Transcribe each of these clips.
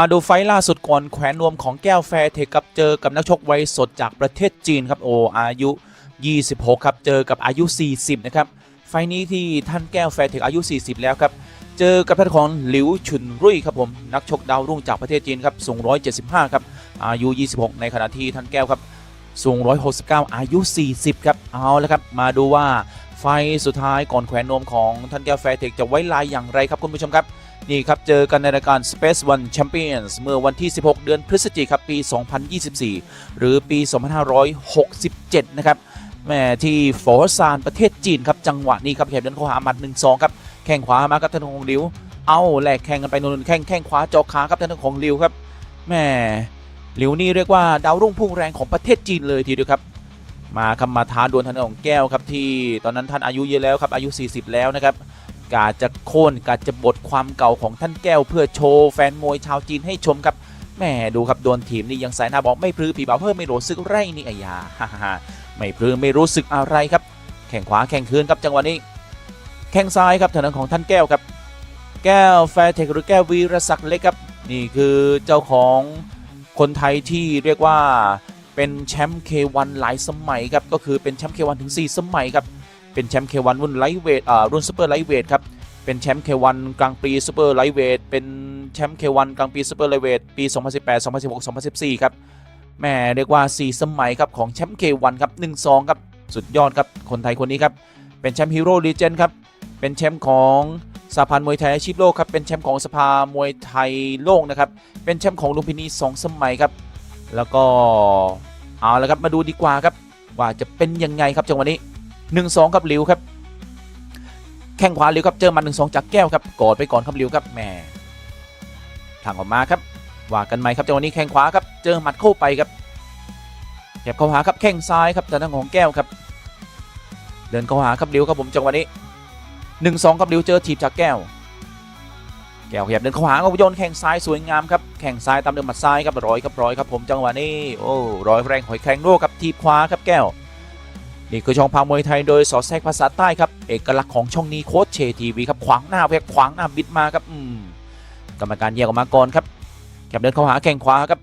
มาดูไฟล่าสุดก่อนแขวนนวมของแก้วแฟร์เทคกับเจอกับนักชกวัยสดจากประเทศจีนครับโออายุ 26 ครับเจอกับอายุ 40 นะครับ ไฟนี้ที่ท่านแก้วแฟร์เทคอายุ 40 แล้วครับ เจอกับท่านของหลิวชุนรุ่ยครับผม นักชกดาวรุ่งจากประเทศจีนครับสูง 175 ครับ อายุ 26 ในขณะที่ท่านแก้วครับสูง 169 อายุ 40 ครับ เอาละครับ มาดูว่าไฟสุดท้ายก่อนแขวนนวมของท่านแก้วแฟร์เทคจะไว้ลายอย่างไรครับคุณผู้ชมครับ นี่ครับ เจอกันในรายการ Space One Champions เมื่อวันที่ 16 เดือนพฤศจิกายนปี 2024 หรือปี 2567 นะครับแม่ที่ฝอซานประเทศจีนครับจังหวะนี้ครับแขบเดินเข้าหาหมัด 1-2 ครับ แข้งขวามาครับท่านของหลิวเอาแหลกแข่งกันไปนู่นแข้งแข้งขวาเจาขาครับท่านของหลิวครับแม่หลิวนี่เรียกว่าดาวรุ่งพุ่งแรงของประเทศจีนเลยทีเดียวครับ มาคำมาท้าดวลท่านของแก้วครับที่ตอนนั้นท่านอายุเยอะแล้วครับอายุ 40 แล้วนะครับ กาจะโค่นกาจะบดความเก่าของท่านแก้วเพื่อโชว์แฟนมวยชาวจีนให้ชมครับแหม่ดูครับโดนทีมนี่ยังสายหน้าบอกไม่พลือผีบ่าวเพิ่มไม่รู้สึกไรนี่อ้ยาฮ่าฮ่าไม่พลือไม่รู้สึกอะไรครับ แข่งขวาแข่งคืนครับจังหวะนี้ แข้งซ้ายครับทางด้านของท่านแก้วครับ แก้วแฟร์เทคหรือแก้ววีรศักดิ์เล็กครับนี่คือเจ้าของคนไทยที่เรียกว่าเป็นแชมป์เควันหลายสมัยครับก็คือเป็นแชมป์เควันถึง 4 สมัยครับ เป็นแชมป์เควันรุ่นไลท์เวทอ่ารุ่นซูเปอร์ไลท์เวทครับเป็นแชมป์เควันกลางปีซูเปอร์ไลท์เวทเป็นแชมป์เควันกลางปีซูเปอร์ไลท์เวทปี 2018 2016 2014 ครับแหม่เรียกว่า 4 สมัยครับของแชมป์เควันครับ1-2ครับสุดยอดครับคนไทยคนนี้ครับเป็นแชมป์ฮีโร่ลีเจนครับเป็นแชมป์ของสหพันธ์มวยไทยอาชีพโลกครับเป็นแชมป์ของสภามวยไทยโลกนะครับเป็นแชมป์ของลุมพินี 2 สมัยครับแล้วก็เอาละครับมาดูดีกว่าครับว่าจะเป็นยังไงครับจังหวะนี้ 1-2ครับหลิวครับแข้งขวาหลิวครับเจอหมันหนึ่งสองจากแก้วครับกอดไปก่อนครับหลิวครับแหมทางออกมาครับว่ากันไหมครับจังหวะนี้แข้งขวาครับเจอหมัดเข้าไปครับแก็บเข้าหาครับแข้งซ้ายครับทางด้านของแก้วครับ เดินเข้าหาครับหลิวครับผมจังหวะนี้หนึ่งสองครับหลิวเจอถีบจากแก้ว แก้วขยับเดินเข้าหาครับโยนแข้งซ้ายสวยงามครับแข้งซ้ายตามเดิมหมัดซ้ายครับร้อยครับร้อยครับผมจังหวะนี้โอ้ร้อยแรงหอยแครงโลครับทีบขวาครับแก้ว นี่คือช่องพามวยไทยโดยสอแทรกภาษาใต้ครับเอกลักษณ์ของช่องนี้โค้ชเชทีวีครับขวางหน้าแพกขวางหน้าบิดมาครับอืมกรรมการแยกออกมาก่อนครับแคบเดินเข้าหาแข้งขวาครับ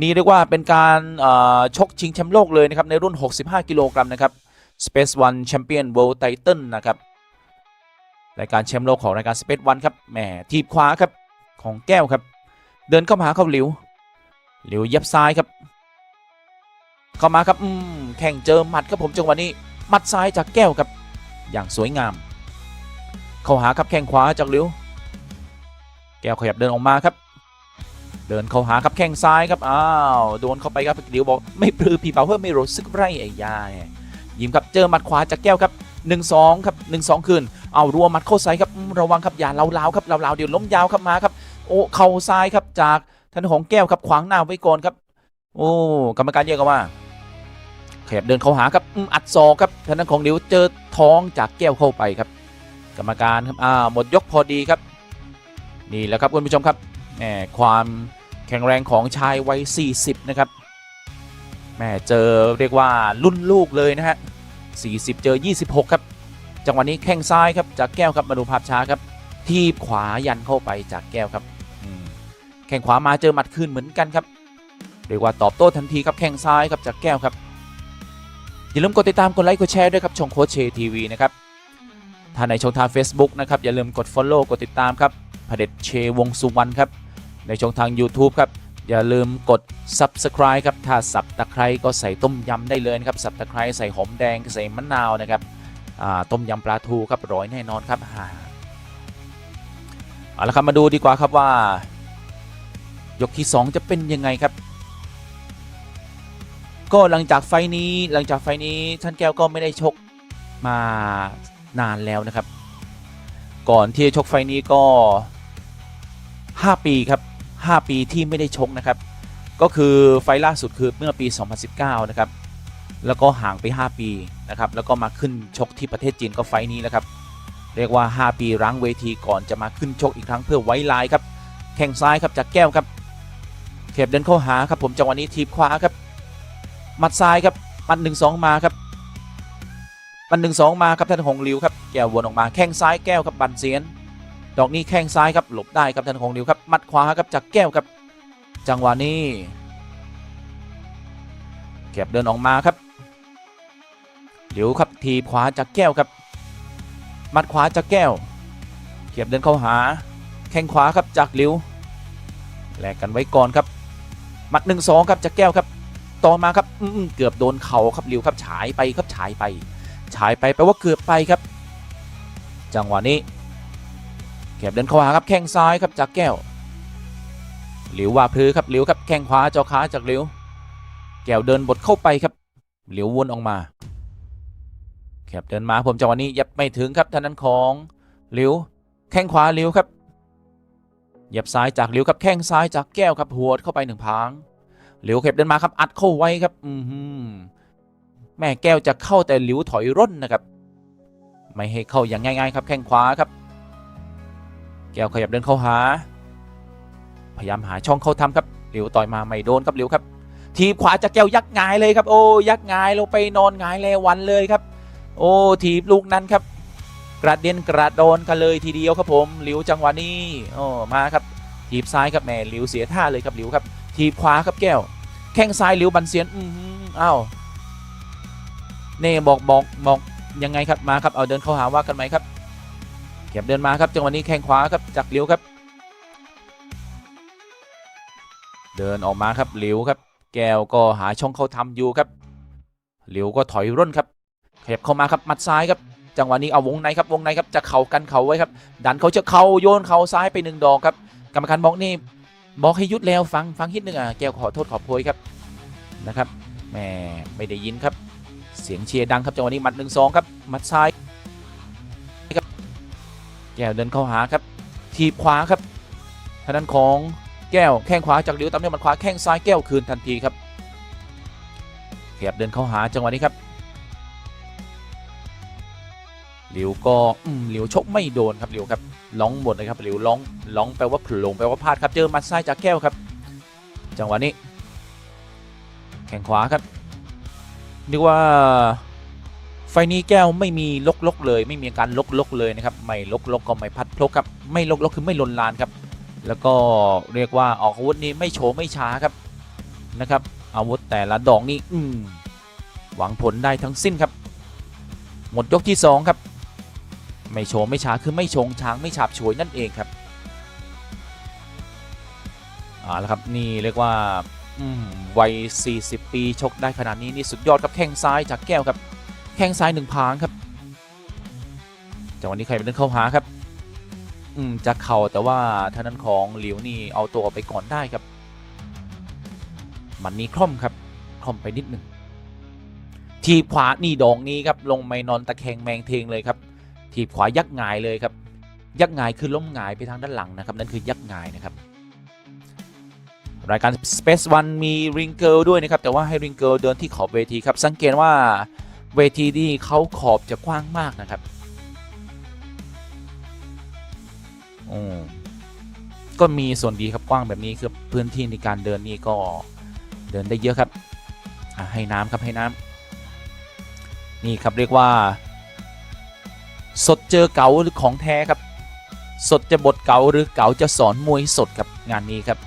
นี่เรียกว่าเป็นการชกชิงแชมป์โลกเลยนะครับในรุ่น 65 กิโลกรัมนะครับ Space One Champion World Title นะครับรายการแชมป์โลกของรายการ Space One ครับแหมทีบขวาครับของแก้วครับ เดินเข้ามาหาเข้าหลิวหลิวย็บซ้ายครับ เข้ามาครับอืมแข่งเจอหมัดครับผมจังหวะนี้หมัดซ้ายจากแก้วครับ อย่างสวยงาม เข้าหาครับแข้งขวาจากหลิวแก้วขยับเดินออกมาครับ เดินเข้าหาครับแข้งซ้ายครับอ้าวโดนเข้าไปครับหลิวบอกไม่ปลือผีเป่าเพิ่มไม่รู้สึกไรไอ้ยาเนี่ยยิ้มครับเจอหมัดขวาจากแก้วครับ1 2ครับ1 2คืนเอารัวหมัดเข้าใส่ครับระวังครับอย่าเล้าๆครับเล้าๆเดี๋ยวล้มยาวครับมาครับ โอ้เข่าซ้ายครับจากท่านของแก้วครับขวางหน้าไว้ก่อนครับ โอ้กรรมการแยกออกมา ขยับเดินเข้าหาครับอัดศอกครับทางด้านของหลิวเจอท้องจากแก้วเข้าไปครับ กรรมการครับอ่าหมดยกพอดีครับ นี่แหละครับคุณผู้ชมครับแหมความแข็งแรงของชายวัย 40 นะครับแหมเจอเรียกว่ารุ่นลูกเลยนะฮะ 40 เจอ 26 ครับ จังหวะนี้แข้งซ้ายครับจากแก้วครับมาดูภาพช้าครับทีบขวายันเข้าไปจากแก้วครับแข้งขวามาเจอหมัดคืนเหมือนกันครับเรียกว่าตอบโต้ทันทีครับแข้งซ้ายครับจากแก้วครับ อย่าลืมกดติดตามกดไลค์กดแชร์ด้วยครับช่องโค้ชเชทีวีนะครับถ้าในช่องทาง Facebook นะครับอย่าลืมกด Follow กดติดตามครับพเด็จเชวงสุวรรณครับในช่องทาง YouTube ครับอย่าลืมกด Subscribe ครับถ้าสับตะไคร้ก็ใส่ต้มยำได้เลยนะครับสับตะไคร้ใส่หอมแดงใส่มะนาวนะครับต้มยำปลาทูครับอร่อยแน่นอนครับอ่าเอาละครับมาดูดีกว่าครับว่ายกที่ 2 จะเป็นยังไงครับ ก็หลังจากไฟนี้หลังจากไฟนี้ท่านแก้วก็ไม่ได้ชกมานานแล้วนะครับ ก่อนที่จะชกไฟนี้ก็ 5 ปีครับ 5 ปีที่ไม่ได้ชกนะครับ ก็คือไฟล่าสุดคือเมื่อปี 2019 นะครับ แล้วก็ห่างไป 5 ปีนะครับ แล้วก็มาขึ้นชกที่ประเทศจีนก็ไฟนี้นะครับ เรียกว่า 5 ปีรั้งเวทีก่อนจะมาขึ้นชกอีกครั้งเพื่อไว้ลายครับ แข้งซ้ายครับจากแก้วครับเข็บเดินเข้าหาครับผมจังหวะนี้ทีบขวาครับ มัดซ้ายครับหมัดหนึ่งสองมาครับหมัดหนึ่งสองมาครับท่านหงหลิวครับแก้ววนออกมาแข้งซ้ายแก้วครับบันเซียน ดอกนี้แข้งซ้ายครับหลบได้ครับท่านของหลิวครับมัดขวาครับจากแก้วครับ จังหวะนี้เก็บเดินออกมาครับหลิวครับทีบขวาจากแก้วครับ มัดขวาจากแก้วเก็บเดินเข้าหา แข้งขวาครับจากหลิวแลกกันไว้ก่อนครับ มัดหนึ่งสองครับจากแก้วครับ ต่อมาครับอืเกือบโดนเข่าครับหลิวครับฉายไปครับฉายไป ฉายไปแปลว่าเกือบไปครับ จังหวะนี้เก็บเดินเข้าหาครับแข้งซ้ายครับจากแก้วหลิวว่าพลือครับหลิวครับแข้งขวาเจ้าขาจากหลิว แก้วเดินบดเข้าไปครับหลิววนออกมาแคบเดินมาผมจังหวะนี้ยับไม่ถึงครับท่านนั้นของหลิวแข้งขวาหลิวครับเยับซ้ายจากหลิวครับแข้งซ้ายจากแก้วครับหัวเข้าไปหนึ่งพาง หลิวเข็บเดินมาครับอัดเข้าไว้ครับ อือหือแม่แก้วจะเข้าแต่หลิวถอยร่นนะครับ ไม่ให้เข้าอย่างง่ายๆ ครับแข้งขวาครับ แก้วขยับเดินเข้าหา พยายามหาช่องเข้าทำครับหลิวต่อยมาไม่โดนครับหลิวครับ ทีบขวาจากแก้วยักงายเลยครับ โอ้ยักงายลงไปนอนงายแลวันเลยครับ โอ้ทีบลูกนั้นครับ กระเด็นกระโดนกันเลยทีเดียวครับผมหลิวจังหวะนี้โอ้มาครับทีบซ้ายครับแม่หลิวเสียท่าเลยครับหลิวครับ ทีบขวาครับแก้ว แข้งซ้ายหลิวบันเซียนอือหืออ้าวเน่บอกบอกบอกยังไงครับมาครับเอาเดินเข้าหาว่ากันไหมครับเก็บเดินมาครับจังหวะนี้แข้งขวาครับจากหลิวครับ เดินออกมาครับหลิวครับ แก้วก็หาช่องเข้าทำอยู่ครับหลิวก็ถอยร่นครับขยับเข้ามาครับมัดซ้ายครับจังหวะนี้เอาวงในครับวงในครับจะเข่ากันเข่าไว้ครับ ดันเขาจะเข่าโยนเข่าซ้ายไปหนึ่งดอกครับกรรมการบอกนี่ บอกให้ยุดแล้วฟังฟังฮิดหนึ่งอะแก้วขอโทษขอโพยครับนะครับแหมไม่ได้ยินครับ เสียงเชียร์ดังครับจังหวะนี้มัดหนึ่งสองครับมัดซ้ายครับแก้วเดินเข้าหาครับ ทีบขวาครับทางด้านของแก้วแข้งขวาจากหลิวตามด้วยมัดขวาแข้งซ้ายแก้วคืนทันทีครับขยับเดินเข้าหาจังหวะนี้ครับ หลิวก็หลิวชกไม่โดนครับหลิวครับล้องหมดเลยครับหลิวล้องล้องแปลว่าผลงแปลว่าพลาดครับเจอมัดซ้ายจากแก้วครับ จังหวะนี้ แข้งขวาครับนึกว่าไฟนี้แก้วไม่มีลกลกเลย ไม่มีการลกลกเลยนะครับไม่ลกลกก็ไม่พัดพลกครับไม่ลกลกคือไม่ลนลานครับ แล้วก็เรียกว่าออกอาวุธนี้ไม่โฉมไม่ช้าครับนะครับอาวุธแต่ละดอกนี่อืหวังผลได้ทั้งสิ้นครับ หมดยกที่สองครับ ไม่โชว์ไม่ช้าคือไม่ชงช้างไม่ฉาบฉวยนั่นเองครับเอาละครับนี่เรียกว่าอืมวัย 40 ปีชกได้ขนาดนี้นี่สุดยอดครับแข้งซ้ายจากแก้วครับแข้งซ้ายหนึ่งพางครับจังหวะนี้ใครเป็นเดินเข้าหาครับ อืมจะเข่าแต่ว่าท่านั้นของหลิวนี่เอาตัวไปก่อนได้ครับ มันนี้คล่อมครับคล่อมไปนิดหนึ่งทีขวานี่ดองนี้ครับลงไม่นอนตะแคงแมงเทงเลยครับ ทีบขวายักงายเลยครับ ยักงายคือล้มงายไปทางด้านหลังนะครับนั่นคือยักงายนะครับรายการ Space One มีริงเกิลด้วยนะครับแต่ว่าให้ริงเกิลเดินที่ขอบเวทีครับสังเกตว่าเวทีนี่เขาขอบจะกว้างมากนะครับโอ้ก็มีส่วนดีครับกว้างแบบนี้คือพื้นที่ในการเดินนี่ก็เดินได้เยอะครับให้น้ำครับให้น้ำนี่ครับเรียกว่า สดเจอเก๋าหรือของแท้ครับ สดจะบทเก๋าหรือเก๋าจะสอนมวยสดครับงานนี้ครับ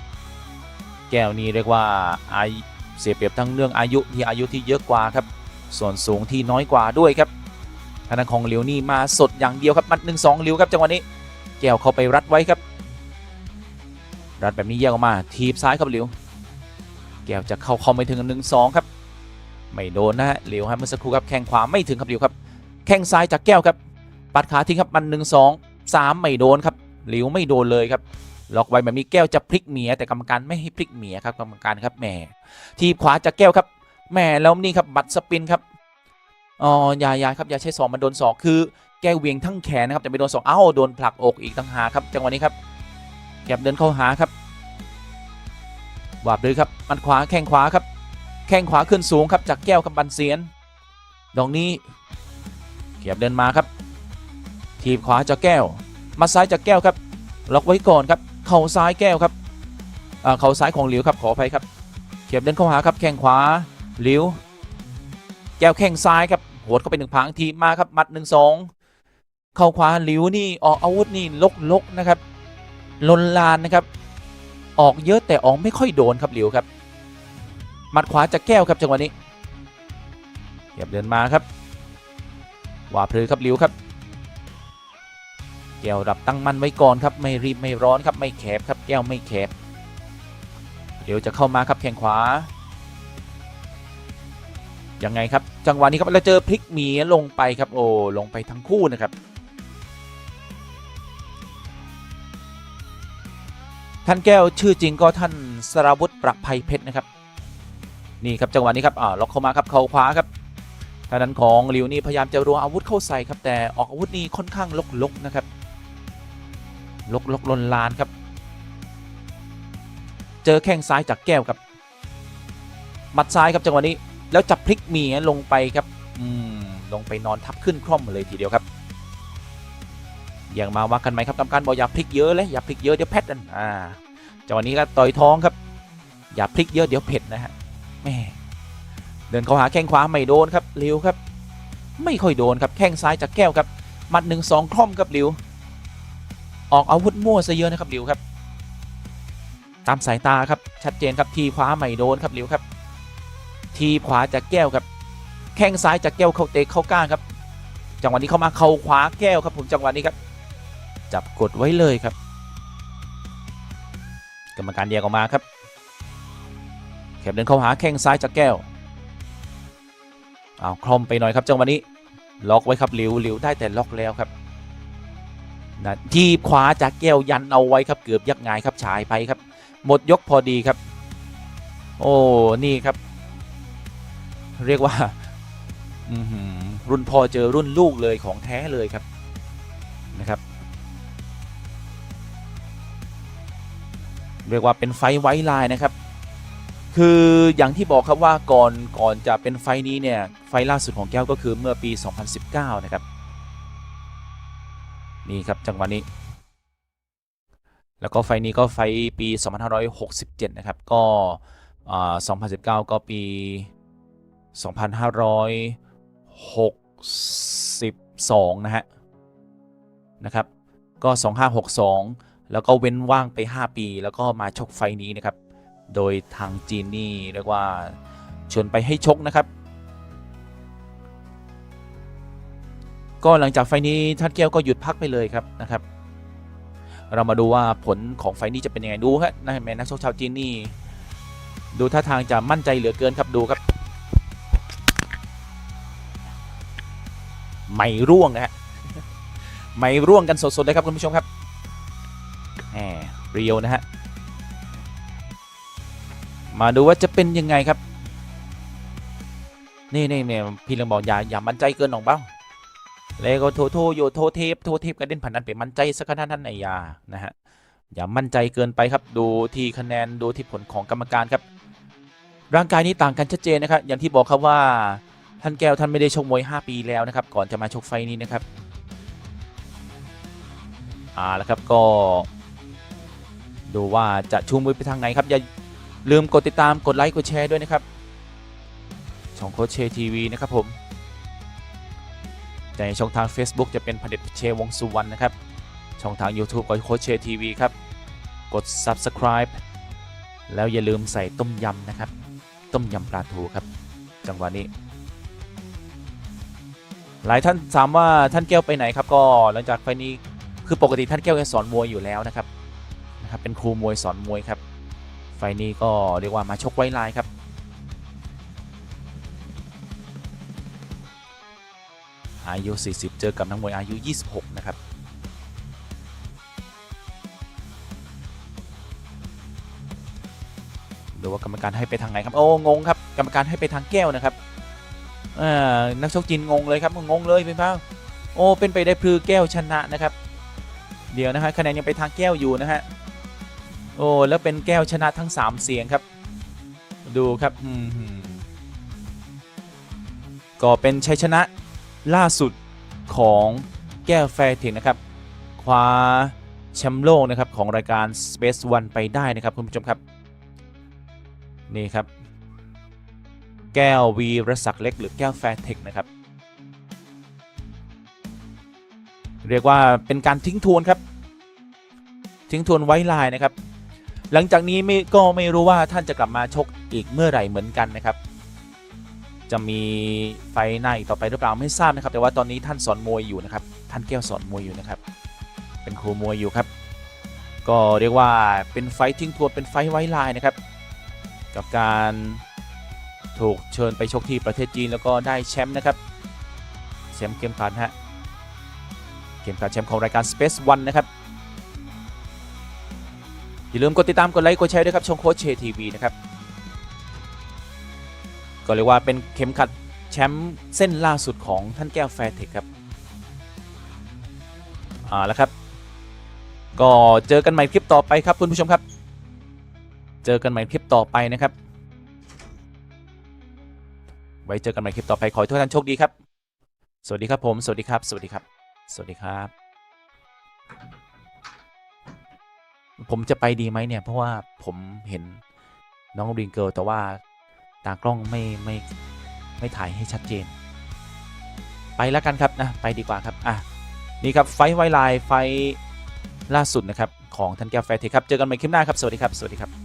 แก้วนี้เรียกว่าอายเสียเปรียบทั้งเรื่องอายุที่อายุที่เยอะกว่าครับ ส่วนสูงที่น้อยกว่าด้วยครับทางด้านของเหลียวนี่มาสดอย่างเดียวครับมัดหนึ่งสองเหลียวครับจังหวะนี้ แก้วเข้าไปรัดไว้ครับ รัดแบบนี้แยกออกมาทีบซ้ายครับเหลียว แก้วจะเข้าเข้าไม่ถึงหนึ่งสองครับ ไม่โดนนะฮะเหลียวให้เมื่อสักครู่ครับแข้งขวาไม่ถึงครับเหลียวครับ แข้งซ้ายจากแก้วครับ ปัดขาทิ้งครับมันหนึ่งสองสามไม่โดนครับหลิวไม่โดนเลยครับล็อกไว้แบบนี้แก้วจะพลิกเหมียแต่กรรมการไม่ให้พลิกเหมียครับกรรมการครับแหมทีบขวาจากแก้วครับแหมแล้วนี่ครับบัตรสปินครับอ๋อยายาครับอย่าใช้สองมันโดนศอกคือแก้วเวียงทั้งแขนนะครับแต่ไม่โดนศอกเอ้าโดนผลักอกอีกต่างหากครับจังหวะนี้ครับแกบเดินเข้าหาครับวาบเลยครับมันขวาแข้งขวาครับแข้งขวาขึ้นสูงครับจากแก้วกับบันเซียนดอกนี้เกียบเดินมาครับ ทีบขวาจากแก้ว มาซ้ายจากแก้วครับล็อกไว้ก่อนครับ เข่าซ้ายแก้วครับเข่าซ้ายของหลิวครับขออภัยครับเขียบเดินเข้าหาครับแข้งขวาหลิว แก้วแข้งซ้ายครับหัวดเข้าไปหนึ่งพังทีมาครับมัดหนึ่งสองเข้าขวาหลิวนี่ออกอาวุธนี่ลกลกๆนะครับลนลานนะครับ ออกเยอะแต่ออกไม่ค่อยโดนครับหลิวครับมัดขวาจากแก้วครับจังหวะนี้เหยียบเดินมาครับว่าเพลือครับหลิวครับ แก้วรับตั้งมั่นไว้ก่อนครับไม่รีบไม่ร้อนครับไม่แคบครับแก้วไม่แคบเดี๋ยวจะเข้ามาครับแข้งขวายังไงครับจังหวะนี้ครับเราเจอพลิกหมีลงไปครับโอ้ลงไปทั้งคู่นะครับท่านแก้วชื่อจริงก็ท่านสราวุธประภัยเพชรนะครับนี่ครับจังหวะนี้ครับอ่าล็อกเข้ามาครับเข่าขวาครับทางด้านของหลิวนี่พยายามจะรัวอาวุธเข้าใส่ครับแต่ออกอาวุธนี่ค่อนข้างลกๆนะครับ ลกลกลนลานครับ เจอแข้งซ้ายจากแก้วครับหมัดซ้ายครับจังหวะนี้แล้วจับพลิกหมีลงไปครับอืมลงไปนอนทับขึ้นคล่อมเลยทีเดียวครับยังมาว่ากันไหมครับกรรมการบอกอย่าพลิกเยอะเลยอย่าพลิกเยอะเดี๋ยวแพทกันอ่าจังหวะนี้ก็ต่อยท้องครับ อย่าพลิกเยอะเดี๋ยวเผ็ดนะฮะแม่เดินเข้าหาแข้งขวาไม่โดนครับเร็วครับ ไม่ค่อยโดนครับแข้งซ้ายจากแก้วครับหมัดหนึ่งสองคล่อมครับหลิว ออกอาวุธมั่วซะเยอะนะครับหลิวครับ ตามสายตาครับชัดเจนครับทีขวาไม่โดนครับหลิวครับ ทีขวาจากแก้วครับ แข้งซ้ายจากแก้วเข้าเตะเข้าก้างครับ จังหวะนี้เข้ามาเข่าขวาแก้วครับผมจังหวะนี้ครับ จับกดไว้เลยครับ กรรมการแยกออกมาครับแขบเดินเข้าหาแข้งซ้ายจากแก้วเอาคลอมไปหน่อยครับจังหวะนี้ล็อกไว้ครับหลิวหลิวได้แต่ล็อกแล้วครับ นะทีบขวาจากแก้วยันเอาไว้ครับเกือบยักงายครับฉายไปครับ หมดยกพอดีครับ โอ้นี่ครับ เรียกว่ารุ่นพ่อเจอรุ่นลูกเลยของแท้เลยครับนะครับ เรียกว่าเป็นไฟไว้ลายนะครับ คืออย่างที่บอกครับว่าก่อนก่อนจะเป็นไฟนี้เนี่ยไฟล่าสุดของแก้วก็คือเมื่อปี 2019 นะครับ นี่ครับจังหวะนี้ แล้วก็ไฟนี้ก็ไฟปี 2567 นะครับ ก็อ่า2019 ก็ปี 2562 นะฮะ นะครับ ก็ 2562 แล้วก็เว้นว่างไป 5 ปี แล้วก็มาชกไฟนี้นะครับ โดยทางจีนนี่เรียกว่าชวนไปให้ชกนะครับ ก็หลังจากไฟนี้ทัดแก้วก็หยุดพักไปเลยครับนะครับ เรามาดูว่าผลของไฟนี้จะเป็นยังไงดูครับนะแม่นักชกชาวจีนนี่ดูท่าทางจะมั่นใจเหลือเกินครับดูครับ ไม่ร่วงนะฮะไม่ร่วงกันสดๆเลยครับคุณผู้ชมครับแหมเรียวนะฮะมาดูว่าจะเป็นยังไงครับ นี่นี่เนี่ยพี่เรืองบอกอย่าอย่ามั่นใจเกินหนองเบ้า แล้วก็โทโทโยโทเทปโทเทปกระเด็นผ่านนั้นไปมั่นใจสักขนาดนั้นไอยานะฮะอย่ามั่นใจเกินไปครับดูที่คะแนนดูที่ผลของกรรมการครับ ร่างกายนี้ต่างกันชัดเจนนะครับ อย่างที่บอกครับว่าท่านแก้วท่านไม่ได้ชกมวย 5 ปีแล้วนะครับ ก่อนจะมาชกไฟนี้นะครับอ่าแล้วครับก็ ดูว่าจะชูมือไปทางไหนครับอย่าลืมกดติดตามกดไลค์กดแชร์ด้วยนะครับ ช่องโคชเชทีวีนะครับผม ในช่องทาง Facebook จะเป็นพเด็จเชวงสุวรรณนะครับ ช่องทาง YouTube ก็โคชเชทีวีครับ กด Subscribe แล้วอย่าลืมใส่ต้มยำนะครับ ต้มยำปลาทูครับ จังหวะนี้ หลายท่านถามว่าท่านแก้วไปไหนครับ ก็หลังจากไฟนี้คือปกติท่านแก้วจะสอนมวยอยู่แล้วนะครับนะครับ เป็นครูมวยสอนมวยครับ ไฟนี้ก็เรียกว่ามาชกไว้ลายครับ อายุ 40 เจอกับนักมวยอายุ 26 นะครับดูว่ากรรมการให้ไปทางไหนครับโอ้งงครับกรรมการให้ไปทางแก้วนะครับอ่านักชกจีนงงเลยครับงงเลยเป็นเปล่าโอ้เป็นไปได้พลือแก้วชนะนะครับ เดี๋ยวนะฮะคะแนนยังไปทางแก้วอยู่นะฮะโอ้แล้วเป็นแก้วชนะทั้ง 3 เสียงครับ ดูครับอืมก็เป็นชัยชนะ ล่าสุดของแก้วแฟร์เทคนะครับคว้าแชมป์โลกนะครับของรายการ Space One ไปได้นะครับคุณผู้ชมครับ นี่ครับ แก้ววีรศักดิ์เล็กหรือแก้วแฟร์เทคนะครับ เรียกว่าเป็นการทิ้งทวนครับ ทิ้งทวนไว้ลายนะครับ หลังจากนี้ไม่ก็ไม่รู้ว่าท่านจะกลับมาชกอีกเมื่อไหร่เหมือนกันนะครับ จะมีไฟหน้าอีกต่อไปหรือเปล่าไม่ทราบนะครับ แต่ว่าตอนนี้ท่านสอนมวยอยู่นะครับ ท่านแก้วสอนมวยอยู่นะครับ เป็นครูมวยอยู่ครับ ก็เรียกว่าเป็นไฟทิ้งทวเป็นไฟไว้ลายนะครับ กับการถูกเชิญไปชกที่ประเทศจีนแล้วก็ได้แชมป์นะครับแชมป์เกมขัดฮะเกมขัดแชมป์ของรายการ Space One นะครับอย่าลืมกดติดตามกดไลค์กดแชร์ด้วยครับช่องโค้ชเชทีวีนะครับ ก็เรียกว่าเป็นเข็มขัดแชมป์เส้นล่าสุดของท่านแก้วแฟร์เทคครับอ่าแล้วครับ ก็เจอกันใหม่คลิปต่อไปครับคุณผู้ชมครับ เจอกันใหม่คลิปต่อไปนะครับ ไว้เจอกันใหม่คลิปต่อไปขอให้ทุกท่านโชคดีครับ สวัสดีครับผม สวัสดีครับ สวัสดีครับ สวัสดีครับ ผมจะไปดีไหมเนี่ยเพราะว่าผมเห็นน้องริงเกิลแต่ว่า ตากล้องไม่ไม่ไม่ถ่ายให้ชัดเจน ไปแล้วกันครับนะไปดีกว่าครับอะนี่ครับไฟไวไลน์ไฟล่าสุดนะครับของทันแก้วแฟร์เทคครับเจอกันใหม่คลิปหน้าครับสวัสดีครับสวัสดีครับ